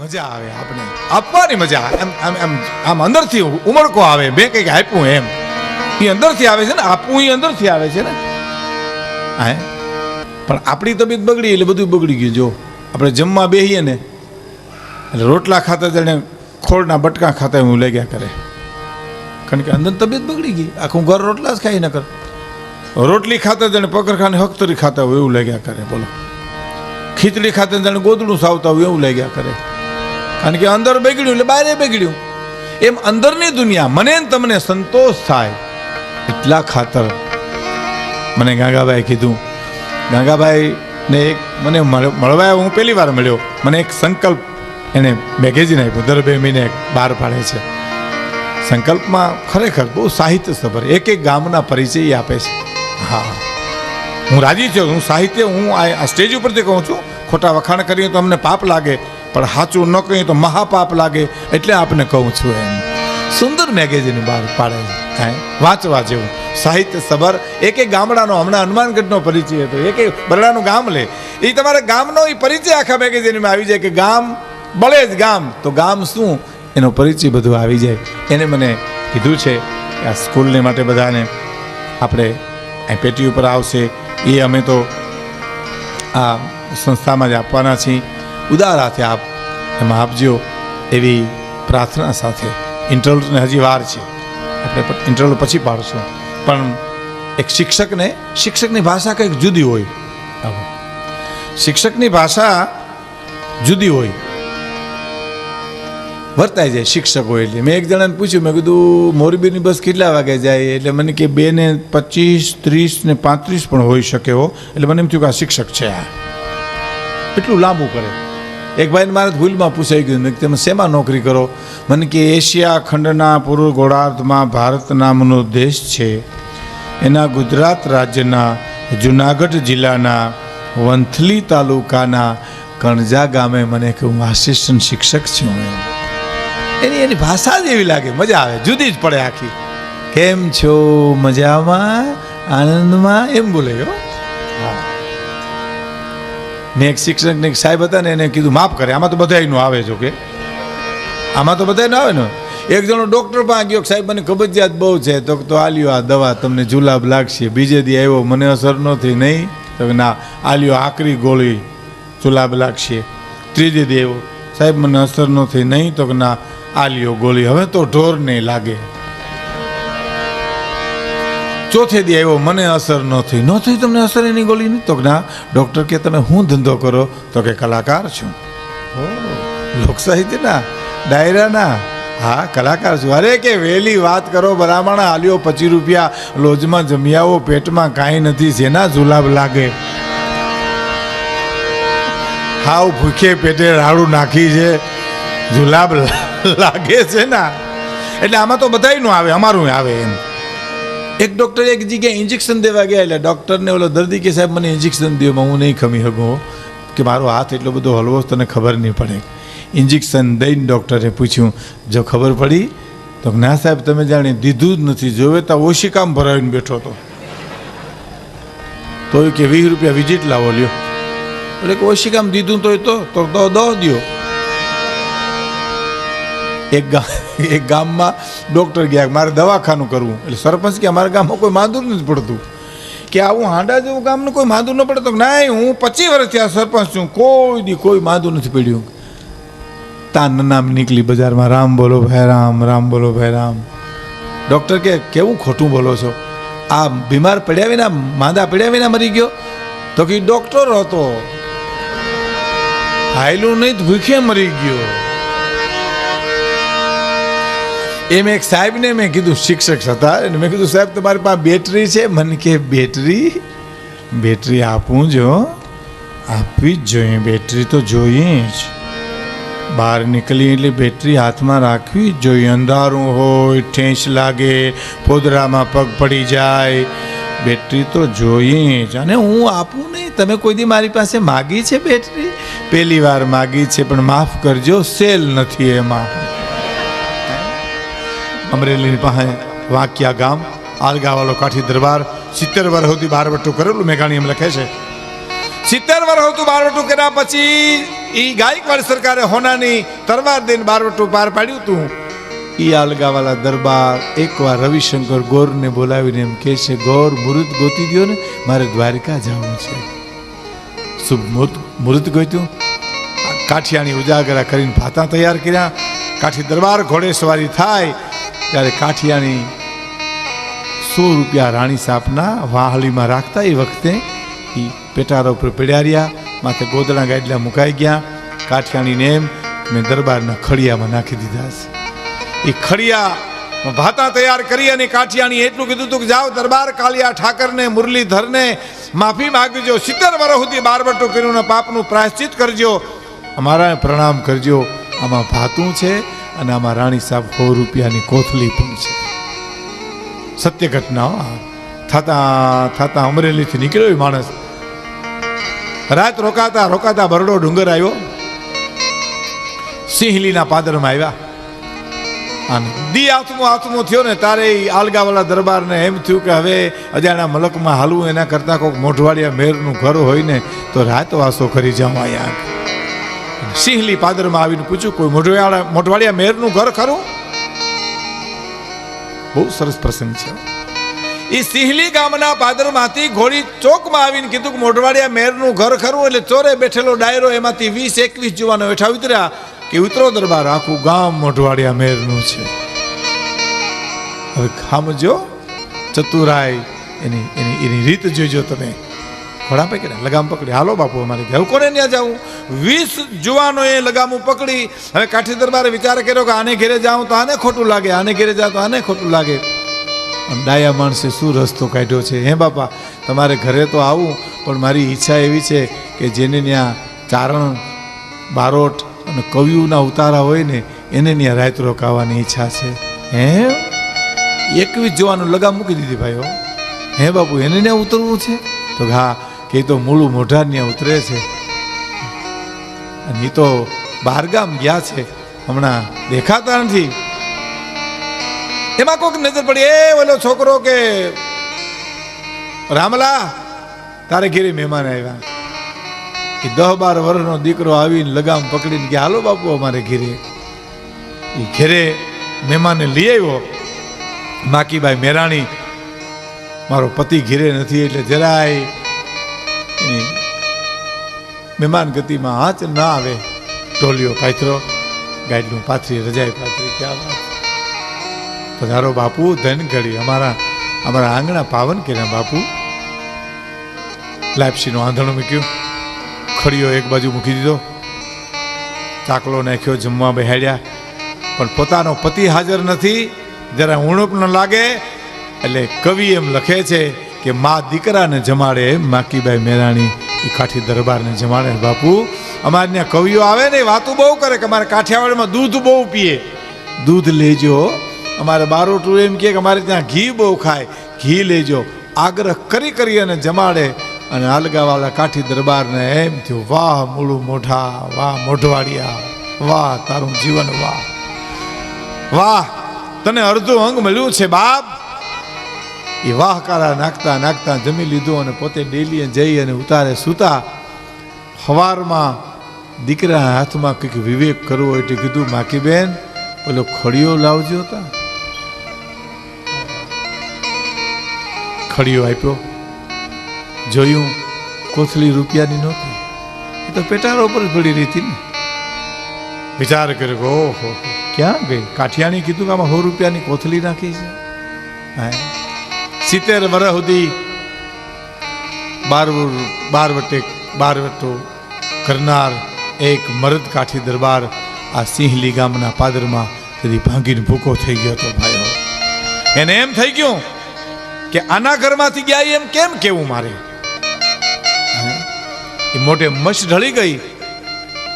મજા આવે આપણે આપવાની મજા આવે. એમ આમ અંદરથી ઉમળકો આવે. મેં કંઈક આપ્યું એમ. એ અંદરથી આવે છે ને? આપવું એ અંદરથી આવે છે ને? હા પણ આપણી તબિયત બગડી એટલે બધું બગડી ગયું. જો, આપણે જમવા બેહીએ ને, એટલે રોટલા ખાતા જાણે ખોળના બટકા ખાતા હું લાગ્યા કરે. કારણ કે અંદર તબિયત બગડી ગઈ. આખું ઘર રોટલા જ ખાઈ ન કર. રોટલી ખાતા જાણે પકરખાને હખતરી ખાતા હોય એવું લાગ્યા કરે, બોલો. ખીચડી ખાતે જાણે ગોદડું સાવતા હોય એવું લાગ્યા કરે. કારણ કે અંદર બગડ્યું એટલે બારે બગડ્યું. એમ અંદરની દુનિયા, મને તમને સંતોષ થાય. એટલા ખાતર મને ગાંગાભાઈ કીધું. ગાંગાભાઈ ને એક મને મળ- મળવા હું પહેલી વાર મળ્યો. મને એક સંકલ્પ એને મેગેઝિન આપ્યું. દર બે મહિને બહાર પાડે છે. સંકલ્પમાં ખરેખર બહુ સાહિત્ય સભર, એક એક ગામના પરિચય આપે છે. હા. હું રાજી છું. હું સાહિત્ય, હું આ સ્ટેજ ઉપરથી કહું છું. ખોટા વખાણ કરીએ તો અમને પાપ લાગે. પણ સાચું ન કહીએ તો મહાપાપ લાગે એટલે આપને કહું છું એમ. સુંદર મેગેઝિન બહાર પાડે છે? વાંચવા જેવું. સાહિત્ય સભર. એક એક ગામડાનો હમણાં હનુમાનગઢનો પરિચય હતો. એક એક બરડાનું ગામ લે. એ તમારા ગામનો એ પરિચય આખા મેગેઝિનમાં આવી જાય કે ગામ બળે જ ગામ. તો ગામ શું? એનો પરિચય બધું આવી જાય. એને મને કીધું છે કે આ સ્કૂલને માટે બધાને આપણે અહીં પેટી ઉપર આવશે. એ અમે તો આ સંસ્થામાં જ આપવાના છીએ. ઉદાર હાથે આપ, એમાં આપજો એવી પ્રાર્થના સાથે. ઇન્ટરવ્યુને હજી વાર છે. આપણે ઇન્ટરવ્યુ પછી પાડશું. પણ એક શિક્ષકને, શિક્ષકની ભાષા કંઈક જુદી હોય. શિક્ષકની ભાષા જુદી હોય. વર્તાઈ જાય શિક્ષક હોય એટલે. મેં એક જણાને પૂછ્યું, મેં કીધું, મોરબીની બસ કેટલા વાગે જાય? એટલે મને કે બે ને પચીસ, ત્રીસ ને પાંત્રીસ પણ હોઈ શકે હો. એટલે મને એમ થયું કે આ શિક્ષક છે આ. એટલું લાંબુ કરે. એક ભાઈને મારે ભૂલમાં પૂછાઈ ગયું. તમે શેમાં નોકરી કરો? મને કે, એશિયા ખંડના પૂર્વ ગોળાર્ધમાં ભારત નામનો દેશ છે. એના ગુજરાત રાજ્યના જુનાગઢ જિલ્લાના વંથલી તાલુકાના કણજા ગામે મને કે હું આસિસ્ટન્ટ શિક્ષક છું એની એની ભાષા જ એવી લાગે. મજા આવે. જુદી જ પડે આખી. કેમ છો? મજામાં? આનંદમાં? એમ બોલે હા. મેં એક શિક્ષકને એક સાહેબ હતા ને એને કીધું, માફ કરે, આમાં તો બધાયનું આવે જો કે આમાં તો બધાયનું આવે ને? એક જણો ડૉક્ટર પાસે ગયો સાહેબ, મને કબજિયાત બહુ છે. તો તો આલ્યો આ દવા, તમને જુલાબ લાગશે. બીજે દી આવ્યો, મને અસર નથી નહીં? તો ના, આલ્યો આકરી ગોળી, જુલાબ લાગશે. ત્રીજે દી આવ્યો, સાહેબ, મને અસર નથી નહીં? તો ના, આલ્યો ગોળી, હવે તો ઢોર નહીં લાગે. ચોથે દી આવ્યો, મને અસર ન થઈ. ન થઈ તમને અસર એની ગોળી નહીં તો ના, ડૉક્ટર કે તમે હું ધંધો કરો, તો કે કલાકાર છું. લોક સાહિત્યના ડાયરાના હા, કલાકાર છું. અરે કે વહેલી વાત કરો બરાબર આલ્યો પચીસ રૂપિયા, લોજમાં જમી પેટમાં કાંઈ નથી જેના જુલાબ લાગે? હાવ ભૂખે પેટે રાડું નાખી છે, જુલાબ લાગે છે ના. એટલે આમાં તો બધાયનું આવે અમારું આવે એમ. એક ડૉક્ટર એક જગ્યાએ ઇન્જેક્શન દેવા ગયા એટલે ડૉક્ટરને ઓલો દર્દી કે સાહેબ, મને ઇન્જેક્શન દો હું નહીં ખમી શકું કે મારો હાથ એટલો બધો હલવો તને ખબર નહીં પડે. ઇન્જેક્શન દઈને ડૉક્ટરે પૂછ્યું, જો ખબર પડી? તો ના સાહેબ, તમે જાણે દીધું જ નથી, જોવે તો કામ ભરાવીને બેઠો હતો. તો એ કે, વીસ રૂપિયા વિઝિટ લાવો, લ્યો. એટલે કે કામ દીધું તો તો તો દો દો એક ગામ એક ગામમાં ડૉક્ટર ગયા મારે દવાખાનું કરવું. એટલે સરપંચ કે અમારા ગામમાં કોઈ માંદું નથી પડતું. કે આવું હાંડા જેવું ગામનું કોઈ માંદું ન પડે તો નહીં હું પચીસ વર્ષથી આ સરપંચ છું. કોઈ દી કોઈ માંદું નથી પડ્યું. તાન નામ નીકળી બજારમાં. રામ બોલો ભાઈ રામ રામ બોલો ભાઈ રામ. ડૉક્ટર કે, કેવું ખોટું બોલો છો? આ બીમાર પડ્યા વિના, માંદા પડ્યા વિના મરી ગયો? તો કે, ડૉક્ટર હતો. હાયલું નહીં ભૂખે મરી ગયો. એમ એક સાહેબને મેં કીધું, શિક્ષક હતા. અને મેં કીધું, સાહેબ, તમારી પાસે બેટરી છે? મને કે, બેટરી? બેટરી આપું જો આપવી જ જોઈએ. બેટરી તો જોઈએ જ. બહાર નીકળી એટલે બેટરી હાથમાં રાખવી જ જોઈએ. અંધારું હોય ઠેંચ લાગે, પોદરામાં પગ પડી જાય. બેટરી તો જોઈએ જ. અને હું આપું નહીં. તમે કોઈ દી મારી પાસે માગી છે બેટરી? પહેલી વાર માગી છે, પણ માફ કરજો, સેલ નથી એમાં. અમરેલીની પાસે વાંકિયા ગામ આલગાવાલો કાઠી દરબાર, સિત્તેર વર્ષ સુધી બારવટું કરેલું મેઘાણી એમ લખે છે. સિત્તેર વર્ષ હતું બારવટું કર્યા પછી એ ગાયકવાડ સરકારે હોનાની તરવાર દઈને બારવટું પાર પાડ્યું હતું. એ આલગાવાલા દરબાર એકવાર રવિશંકર ગોરને બોલાવીને એમ કહે છે, ગોર મૃત ગોતી ગયો ને મારે દ્વારિકા જવાનું છે. શુભ મૃત મૃત ગોત્યું. કાઠિયાની ઉજાગરા કરીને ભાતા તૈયાર કર્યા. કાઠી દરબાર ઘોડે સવારી થાય. ત્યારે કાઠિયાની સો રૂપિયા રાણી સાપના વાહલીમાં રાખતા એ વખતે એ પેટારા ઉપર પડ્યા માથે ગોદડા ગાડલા મુકાઈ ગયા. કાઠિયાની નેમ મેં દરબારના ખડિયામાં નાખી દીધા છે. એ ખડિયા ભાતા તૈયાર કરી અને કાઠિયાની એટલું કીધું હતું કે જાઓ દરબાર, કાલિયા ઠાકરને, મુરલીધરને માફી માગજો. સિત્તેર વર્ષ સુધી બારવટું કર્યું પાપનું પ્રાયશ્ચિત કરજો. અમારા પ્રણામ કરજો. આમાં ભાતું છે. અને આમાં રાણી સાહેબ સો રૂપિયાની કોથલી પણ છે. સત્ય ઘટના. થતા થતા અમરેલીથી નીકળ્યો માણસ. રાત રોકાતા રોકાતા બરડો ડુંગર આવ્યો. સિંહલીના પાદરમાં આવ્યા. અને દી આથમો આથમો થયો ને તારે આલગાવાળા દરબારને એમ થયું કે હવે અજાણા મલકમાં હાલવું એના કરતાં કોઈક મોઢવાડિયા મેરનું ઘર હોય ને તો રાતવાસો કરી જાઉં સિંહલી પાદરમાં આવીને પૂછ્યું, કોઈ મોઢવાળા મોઢવાડિયા મેરનું ઘર ખરું? બહુ સરસ પ્રસંગ છે. એ સિંહલી ગામના પાદરમાંથી ઘોડી ચોકમાં આવીને કીધું કે મોઢવાડિયા મેરનું ઘર ખરું, એટલે ચોરે બેઠેલો ડાયરો એમાંથી વીસ એકવીસ જુવાનો બેઠા ઉતર્યા કે, ઉતરો દરબાર, આખું ગામ મોઢવાડિયા મેરનું છે. હવે ખામજો ચતુરાય એની એની એની રીત જોઈજો તમે. ઘોડા પકડ્યા લગામ પકડી. હાલો બાપુ, અમારે ઘેર કોને ત્યાં જવું વીસ જુવાનોએ લગામું પકડી. હવે કાઠી દરબારે વિચાર કર્યો કે આને ઘેરે જાઉં તો આને ખોટું લાગે, આને ઘેરે જાઉં તો આને ખોટું લાગે. ડાયા માણસે શું રસ્તો કાઢ્યો છે? હે બાપા, તમારે ઘરે તો આવું, પણ મારી ઈચ્છા એવી છે કે જેને ત્યાં ચારણ, બારોટ અને કવિઓના ઉતારા હોય ને, એને ત્યાં રાત રોકાવાની ઈચ્છા છે. હે? એકવીસ જવાનું લગામ મૂકી દીધી ભાઈઓ હે. બાપુ, એને ત્યાં ઉતરવું છે? તો હા કે તો મૂળું મોઢા ત્યાં ઉતરે છે. અને એ તો બહારગામ ગયા છે. હમણાં દેખાતા નથી. એમાં કોઈક નજર પડી. એ ઓલો છોકરો કે, રામલા, તારે ઘેરે મહેમાન આવ્યા. એ દહ બાર વર્ષનો દીકરો આવીને લગામ પકડીને કે, હાલો બાપુ, અમારે ઘેરે. એ ઘેરે મહેમાનને લઈ આવ્યો. માકીભાઈ મેરાણી, મારો પતિ ઘેરે નથી, એટલે જરાય મહેમાન ગતિમાં આંચ ના આવે. ઢોલિયો પાથરો ગાઈડનું પાથરી, રજાઈ પાથરી, ક્યાં વાત? પધારો બાપુ, ધન ઘડી, અમારા અમારા આંગણા પાવન કર્યા બાપુ. લાપસીનું આંધણું મૂક્યું. ખડીયો એક બાજુ મૂકી દીધો. ચાકલો નાખ્યો, જમવા બેહાડ્યા. પણ પોતાનો પતિ હાજર નથી. જરા ઉણપ ન લાગે. એટલે કવિ એમ લખે છે કે મા દીકરાને જમાડે. એમ માકીબાઈ મેરાણી એ કાઠી દરબારને જમાડે. બાપુ, અમારે ત્યાં કવિઓ આવે ને વાતો બહુ કરે કે અમારે કાઠિયાવાડમાં દૂધ બહુ પીએ. દૂધ લેજો. અમારે બારોટું એમ કહે કે અમારે ત્યાં ઘી બહુ ખાય. ઘી લેજો. આગ્રહ કરી કરી અને જમાડે. અને આલગાવાળા કાઠી દરબારને એમ થયું, વાહ, મૂળું મોઢા, વાહ, મોઢવાડિયા, વાહ, તારું જીવન, વાહ. વાહ, તને અડધું અંગ મળ્યું છે બાપ. એ વાહકારા નાખતા નાખતા જમી લીધું અને પોતે ડેલીએ જઈ અને ઉતારે સૂતા. હવારમાં દીકરા હાથમાં કંઈક વિવેક કરવો એટલે કીધું માકી બેન ઓલો ખડીયો લાવજો તા. ખડીયો આપ્યો. જોયું કોથળી રૂપિયાની નહોતી. એ તો પેટારો પર પડી રહી ને. વિચાર કર્યો ઓહો, ક્યાં ગઈ? કાઠિયાણી કીધું કે આમાં સો રૂપિયાની કોથળી નાખી છે. હા સિત્તેર વર્ષ સુધી બાર બાર વટે બાર વટો કરનાર એક મરદ કાઠી દરબાર આ સિંહલી ગામના પાદરમાં તેથી ભાંગીને ભૂકો થઈ ગયો હતો ભાઈઓ. એને એમ થઈ ગયું કે આના ઘરમાંથી ગયા એમ કેમ કેવું મારે? એ મોટે મશ ઢળી ગઈ,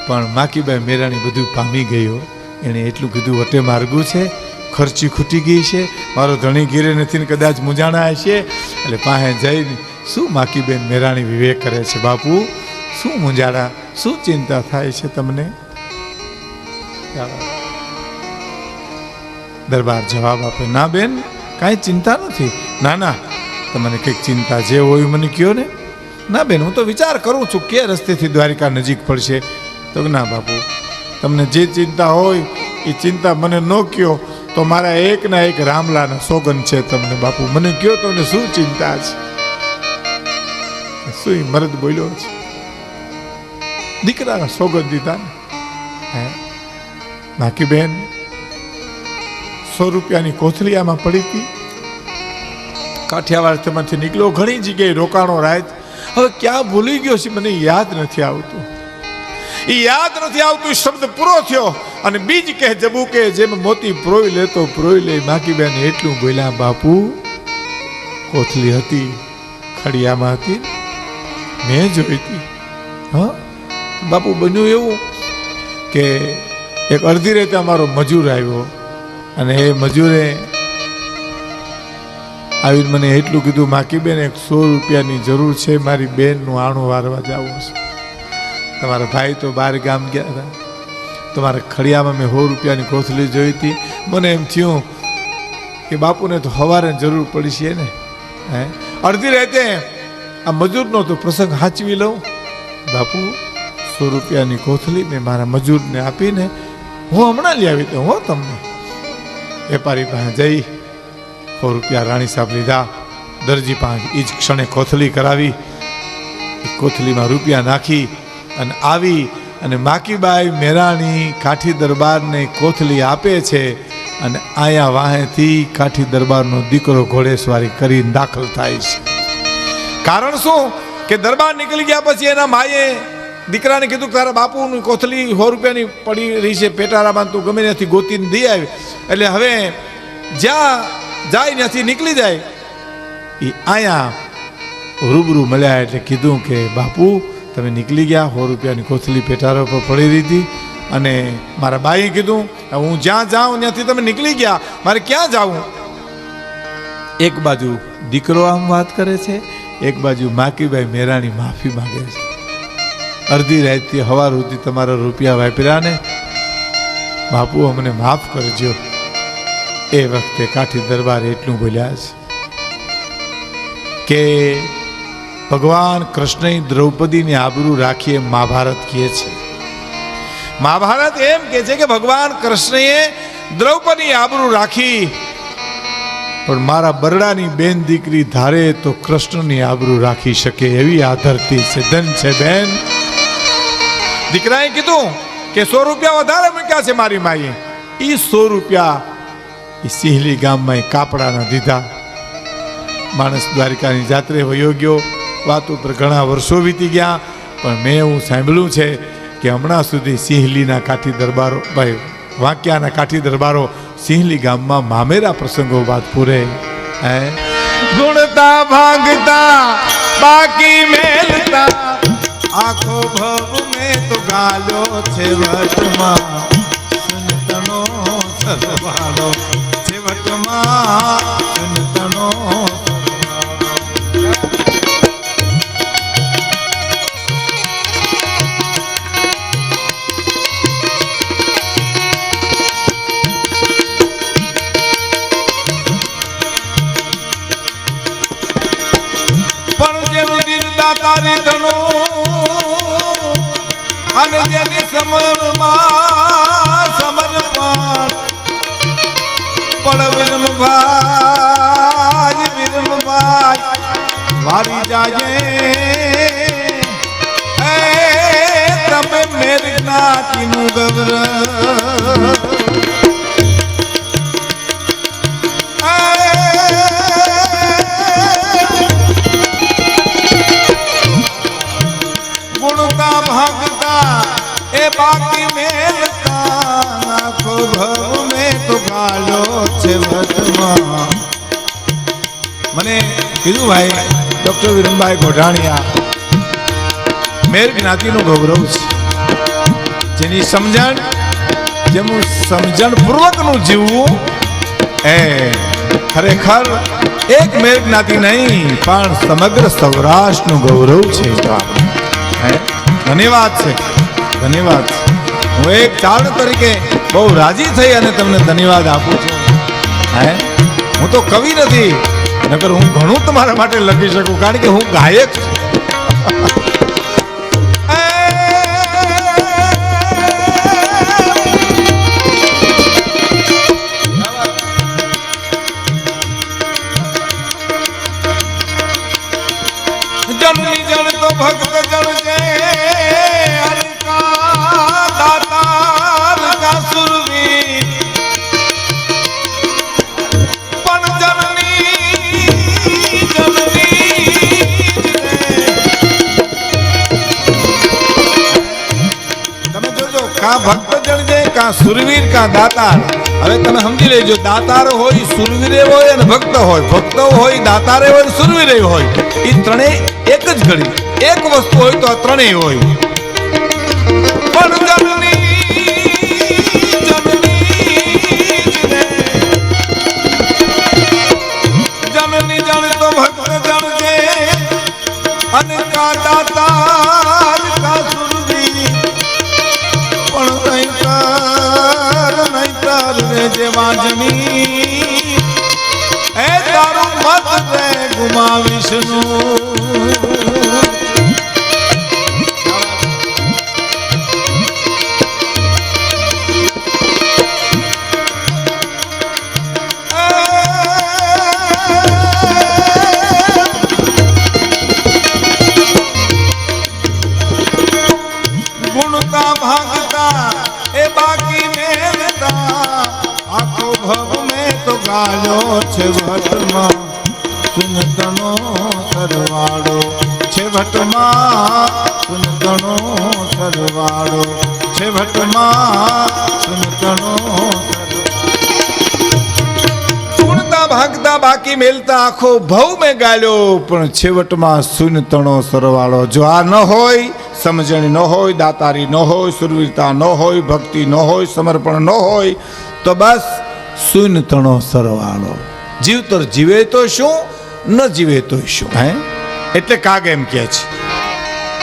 પણ માકીબાઈ મેરાણી બધું પામી ગયો. એણે એટલું કીધું વટે માર્ગું છે ખર્ચી ખૂટી ગઈ છે. મારો ધણી ઘીરે નથી ને કદાચ મૂંઝાણા હશે. એટલે પાસે જઈને શું માકીબેન મેરાણી વિવેક કરે છે? બાપુ, શું મૂંઝાણા? શું ચિંતા થાય છે તમને? દરબાર જવાબ આપે, ના બેન, કાંઈ ચિંતા નથી. ના ના, તમને કંઈક ચિંતા જે હોય મને કહો ને. ના બેન, હું તો વિચાર કરું છું કે રસ્તેથી દ્વારિકા નજીક પડશે. તો ના બાપુ, તમને જે ચિંતા હોય એ ચિંતા મને ન કયો. તો મારા એક ના એક રામલાના સોગન છે તમને, બાપુ. મને કયો તમને શું ચિંતા છે? શું મરદ બોલ્યો છે? દીકરાના સોગન દીધા ને? બાકી બેન સો રૂપિયાની કોથળી આમાં પડી હતી? કાઠિયાવાડ તેમાંથી નીકળ્યો, ઘણી જગ્યાએ રોકાણો રાત હવે ક્યાં ભૂલી ગયો છે? મને યાદ નથી આવતું. એ યાદ નથી આવતું શબ્દ પૂરો થયો. અને બીજ કહે, જબુ કે જેમ મોતી પ્રોઈ લેતો પ્રોઈ લે. બાકી બેન એટલું બોલ્યા, બાપુ કોથલી હતી, ખડિયામાં હતી, મેં જોઈ હતી. હા? બાપુ, બન્યું એવું કે એક અડધી રીતે અમારો મજૂર આવ્યો. અને એ મજૂરે આવીને મને એટલું કીધું માકી બેન એક સો રૂપિયાની જરૂર છે, મારી બેનનું આણું વારવા જવું છે. તમારા ભાઈ તો બહાર ગામ ગયા હતા. તમારા ખડિયામાં મેં સો રૂપિયાની કોથળી જોઈ હતી. મને એમ થયું કે બાપુને તો હવારે જરૂર પડી છે ને. હે? અડધી રાતે આ મજૂરનો તો પ્રસંગ સાચવી લઉં. બાપુ, સો રૂપિયાની કોથળી મેં મારા મજૂરને આપીને હું હમણાં લઈ આવી દઉં હો તમને. વેપારી પાસે જઈ સો રૂપિયા રાણી સાહેબ લીધા. દરજી પાસે એ જ ક્ષણે કોથળી કરાવી. કોથળીમાં રૂપિયા નાખી. અને આવી અને માકીબાઈ મેરાણી કાઠી દરબારને કોથલી આપે છે અને આયા વાહેથી કાઠી દરબારનો દીકરો ઘોડેસવારી કરી દાખલ થાય છે. કારણ શું? કે દરબાર નીકળી ગયા પછી એના માએ દીકરાને કીધું તારા બાપુની કોથલી સો રૂપિયાની પડી રહી છે, પેટારામાં તું ગમે ત્યાંથી ગોતીને દઈ આવી. એટલે હવે જ્યાં જાય ત્યાંથી નીકળી જાય. એ આયા રૂબરૂ મળ્યા એટલે કીધું કે બાપુ તમે નીકળી ગયા, સો રૂપિયાની કોથળી પેટારા પર પડી રહી અને મારા બાઈએ કીધું હું જ્યાં જાઉં ત્યાંથી તમે નીકળી ગયા, મારે ક્યાં જાવું? એક બાજુ દીકરો આમ વાત કરે છે, એક બાજુ માકીબાઈ મેરાણી માફી માંગે છે. અડધી રાતથી હવાર સુધી તમારા રૂપિયા વાપર્યા ને, બાપુ અમને માફ કરજો. એ વખતે કાઠી દરબાર એટલું બોલ્યા છે કે ભગવાન કૃષ્ણએ દ્રૌપદીની આબરૂ રાખીએ મહાભારત કહે છે. મહાભારત એમ કે છે કે ભગવાન કૃષ્ણએ દ્રૌપદી આબરૂ રાખી, પણ મારા બરડાની બેન દીકરી ધારે તો કૃષ્ણની આબરૂ રાખી શકે એવી આ ધરતી છે ધન છે બેન. દીકરાએ કીધું કે સો રૂપિયા વધારે મૂક્યા છે મારી માએ. એ સો રૂપિયા એ સિંહલી ગામમાં કાપડાના દીધા. માણસ દ્વારિકાની જાત્રે વયો ગયો. વાત ઉપર ઘણા વર્ષો વીતી ગયા પણ મેં એવું સાંભળ્યું છે કે હમણાં સુધી સિંહલીના કાઠી દરબારો ભાઈ વાંક્યાના કાઠી દરબારો સિંહલી ગામમાં મામેરા પ્રસંગો વાત પૂરે. હે? ગુણતા ભાગતા બાકી મેલતા. આખો ભવ મે તો ગાલો છે વટમાં. સુનતનો સરવાળો છે વટમાં. સુનતનો પણ પણ વિરમભાઈ વિરમભાઈ મારી જાજે તમે મેર જ્ઞાતિનું કીધું ભાઈ, ડોક્ટર વિરમભાઈ ગોઢાણીયા, મેર જ્ઞાતિનો ગૌરવ છે. જેની સમજણ, જેનું સમજણ પૂર્વકનું જીવવું એ ખરેખર એક મેર જ્ઞાતિ નહીં, પણ સમગ્ર સૌરાષ્ટ્રનું ગૌરવ છે. ધન્યવાદ છે. ધન્યવાદ. હું એક ચારણ તરીકે બહુ રાજી થઈ અને તમને ધન્યવાદ આપું છું. હે? હું તો કવિ નથી નકર હું ઘણું તમારા માટે લખી શકું કારણ કે હું ગાયક છું. કા સુરવીર કા દાતાર હવે તમે સમજી લેજો, દાતાર હોય, સુરવીરે હોય અને ભક્ત હોય. ભક્ત હોય, દાતારે હોય અને સુરવીરે હોય. એ ત્રણેય એક જ ઘડી એક વસ્તુ હોય તો આ ત્રણેય હોય. પણ નહીતર જમી એ તારું મત રે ગુમા નું ભાગતા બાકી મેલતા આખો ભવ મેં ગાલ્યો પણ છેવટમાં શૂન્ય તણો સરવાળો. જો આ ન હોય, સમજણ ન હોય, દાતારી ન હોય, સુરવીરતા ન હોય, ભક્તિ ન હોય, સમર્પણ ન હોય, તો બસ શૂન્ય તણો સરવાળો. જીવતર જીવે તો શું, ન જીવે તો શું. હે? એટલે કાગ એમ કહે છે.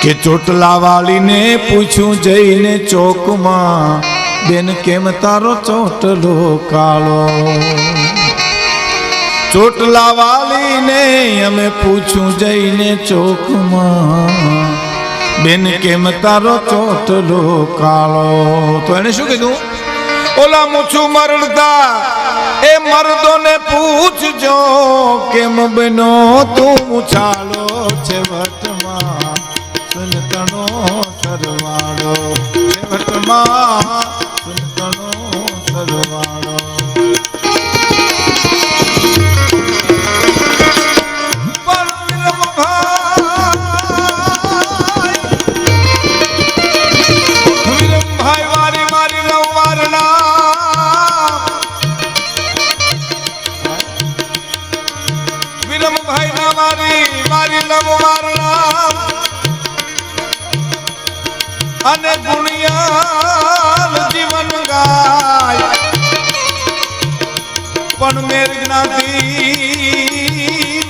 કે ચોટલા વાળીને પૂછ્યું જઈને ચોકમાં, બેન, કેમ તારો ચોટલો કાળો? ચોટલા વાળીને અમે પૂછ્યું જઈને ચોકમાં, બેન, કેમ તારો ચોટલો કાળો? તો એને શું કીધું? ઓલા મૂછું મરડતા, એ મર્દોને પૂછજો, કેમ બનો તું મૂછાળો છે સરવાળો છે જ્ઞાતિ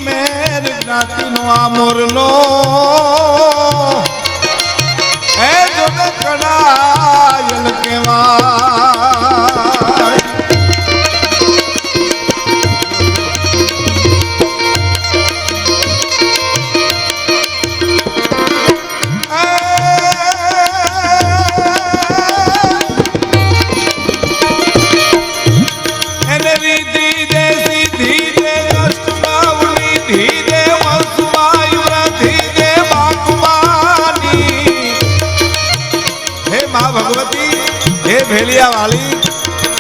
મેર જ્ઞાતિ નો આ મોરલો. એ જોને કડાયલ કેવાય ભેલિયા વાલી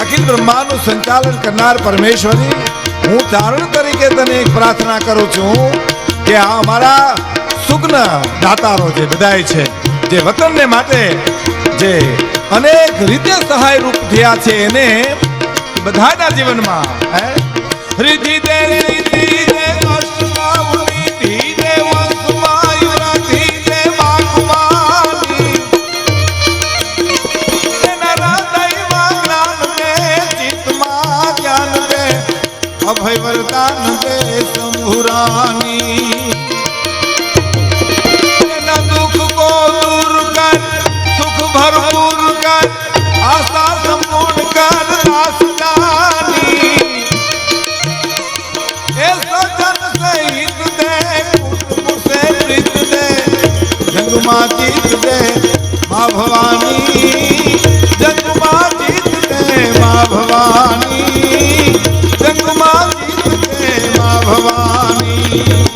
અખિલ બ્રહ્માનું સંચાલન કરનાર પરમેશ્વરી, હું તારણ તરીકે તને એક પ્રાર્થના કરું છું કે આ અમારા સુગ્ન દાતારો જે બધાય છે, જે વતનને માટે જે અનેક રીતે સહાય રૂપ થયા છે, એને બધાના જીવનમાં, હે? રીતિ દે अभय वरदान दे शंभुरानी दुख को दूर कर सुख भरपूर कर आशा संपूर्ण कर दास जानी ए सजन सहित दे से प्रीत दे जंगमा जीत दे माँ भवानी, जगमा जीत दे, माँ भवानी। Thank you.